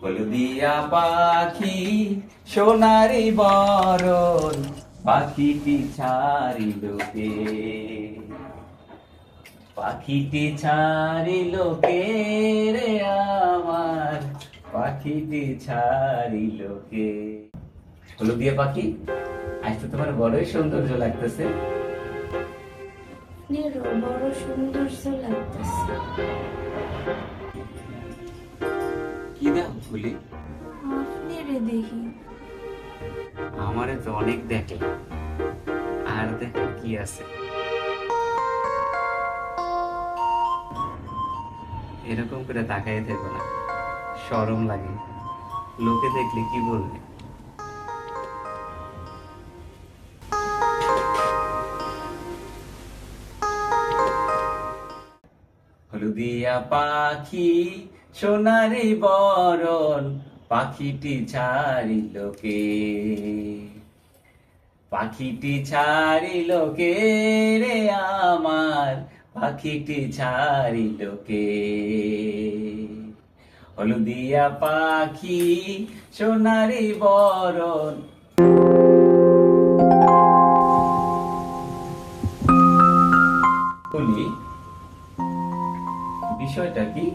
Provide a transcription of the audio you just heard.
হলদিয়া পাখি সোনারি বরণ পাখিটি ছাড়িল কে? পাখিটি ছাড়িল কে রে আমার পাখিটি ছাড়িল কে হলদিয়া পাখি আজ তো তোমার বড়ই সৌন্দর্য লাগতেছে। বড় সৌন্দর্য লাগতেছে। কি আপনারে দেখি। আমারে তো অনেক দেখে। আর দেখে কি আছে? এরকম করে তাকাই থেকো না। সরম লাগে। লোকে দেখলে কি বলবে? হলুদিয়া পাখি, সোনারি বরণ, পাখিটি ছাড়িল কে? পাখিটি ছাড়িল কে রে আমার? পাখিটি ছাড়িলোকে হলুদিয়া পাখি সোনারি বরণ। বিষয়টা কি?